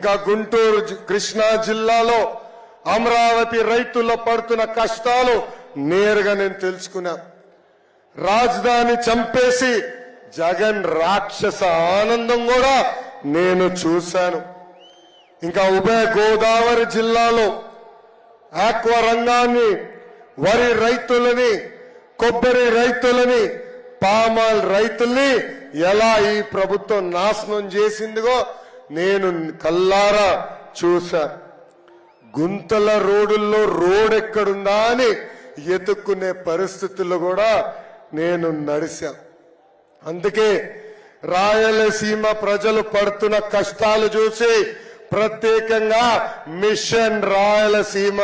ఇంకా గుంటూరు కృష్ణా జిల్లాలో అమరావతి రైతుల్లో పడుతున్న కష్టాలు నేరుగా నేను తెలుసుకున్నా. రాజధాని చంపేసి జగన్ రాక్షస ఆనందం కూడా నేను చూశాను. ఇంకా ఉభయ గోదావరి జిల్లాలో ఆక్వా రంగాన్ని వరి రైతులని కొబ్బరి రైతులని పామాల్ రైతుల్ని ఎలా ఈ ప్రభుత్వం నాశనం చేసిందిగో నేను కల్లారా చూశా గుంతల రోడ్డుల్లో రోడ్ ఎక్కడుందా అని ఎతుక్కునే పరిస్థితుల్లో కూడా నేను నడిచా అందుకే రాయలసీమ ప్రజలు పడుతున్న కష్టాలు చూసి ప్రత్యేకంగా మిషన్ రాయలసీమ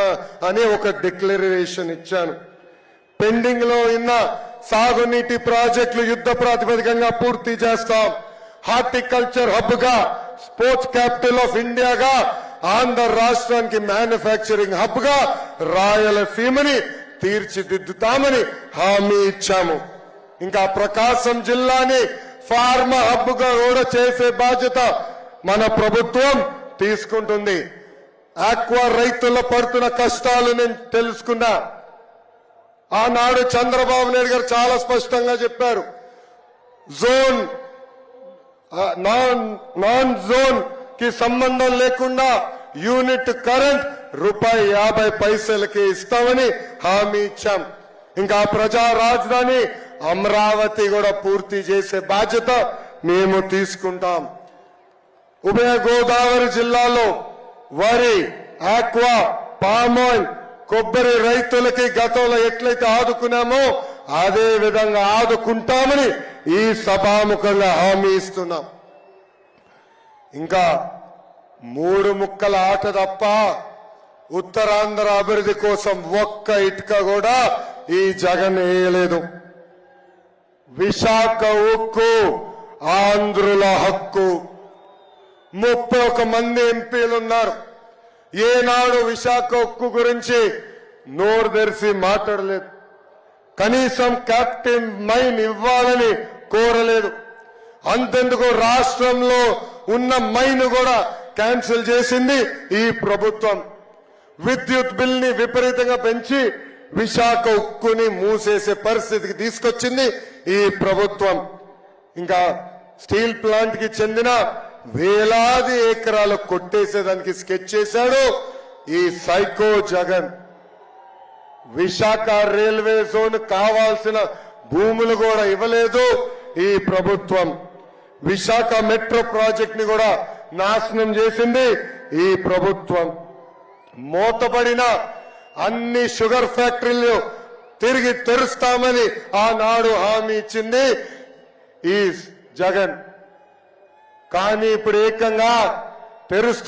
అని ఒక డిక్లరేషన్ ఇచ్చాను. పెండింగ్లో ఉన్న సాగునీటి ప్రాజెక్టులు యుద్ధ ప్రాతిపదికంగా పూర్తి చేస్తాం. హార్టికల్చర్ హబ్గా స్పోర్ట్స్ క్యాపిటల్ ఆఫ్ ఇండియాగా ఆంధ్ర రాష్ట్రానికి మ్యానుఫ్యాక్చరింగ్ హబ్గా రాయలసీమని తీర్చిదిద్దుతామని హామీ ఇచ్చాము. ఇంకా ప్రకాశం జిల్లాని ఫార్మా హబ్గా కూడా చేసే బాధ్యత మన ప్రభుత్వం తీసుకుంటుంది. ఆక్వా రైతుల పడుతున్న కష్టాలు నేను తెలుసుకున్నా. ఆనాడు చంద్రబాబు నాయుడు గారు చాలా స్పష్టంగా చెప్పారు. జోన్ నాన్ నాన్ జోన్కి సంబంధం లేకుండా యూనిట్ కరెంట్ రూపాయి యాభై పైసలకి ఇస్తామని హామీ ఇచ్చాం. ఇంకా ప్రజా రాజధాని అమరావతి కూడా పూర్తి చేసే బాధ్యత మేము తీసుకుంటాం. ఉభయ గోదావరి జిల్లాలో వరి ఆక్వా పామాయిల్ కొబ్బరి రైతులకి గతంలో ఎట్లయితే ఆదుకున్నామో అదే విధంగా ఆదుకుంటామని ఈ సభాముఖంగా హామీ ఇస్తున్నాం. ఇంకా మూడు ముక్కల ఆట తప్ప ఉత్తరాంధ్ర అభివృద్ధి కోసం ఒక్క ఇటుక కూడా ఈ జగన్ వేయలేదు. విశాఖ ఉక్కు ఆంధ్రుల హక్కు. ముప్పై ఒక మంది ఎంపీలు ఉన్నారు. ఏనాడు విశాఖ ఉక్కు గురించి నోరు తెరిచి మాట్లాడలేదు. కనీసం క్యాప్టెన్ మైన్ ఇవ్వాలని కోరలేదు. అంతెందుకు రాష్ట్రంలో ఉన్న మైన్ కూడా క్యాన్సిల్ చేసింది ఈ ప్రభుత్వం. విద్యుత్ బిల్ని విపరీతంగా పెంచి విశాఖ ఉక్కుని మూసేసే పరిస్థితికి తీసుకొచ్చింది ఈ ప్రభుత్వం. ఇంకా స్టీల్ ప్లాంట్కి చెందిన వేలాది ఎకరాలు కొట్టేసేదానికి స్కెచ్ చేశాడు ఈ psycho Jagan. Visakha railway zone కావాల్సిన భూములు కూడా ఇవ్వలేదు. ఈ ప్రభుత్వం విశాఖ మెట్రో ప్రాజెక్ట్ని కూడా నాశనం చేసింది ఈ ప్రభుత్వం. మూతపడిన అన్ని షుగర్ ఫ్యాక్టరీలు తిరిగి తెరుస్తామని ఆనాడు హామీ ఇచ్చింది ఈ జగన్. కానీ ఇప్పుడు ఏకంగా తెరుస్తూ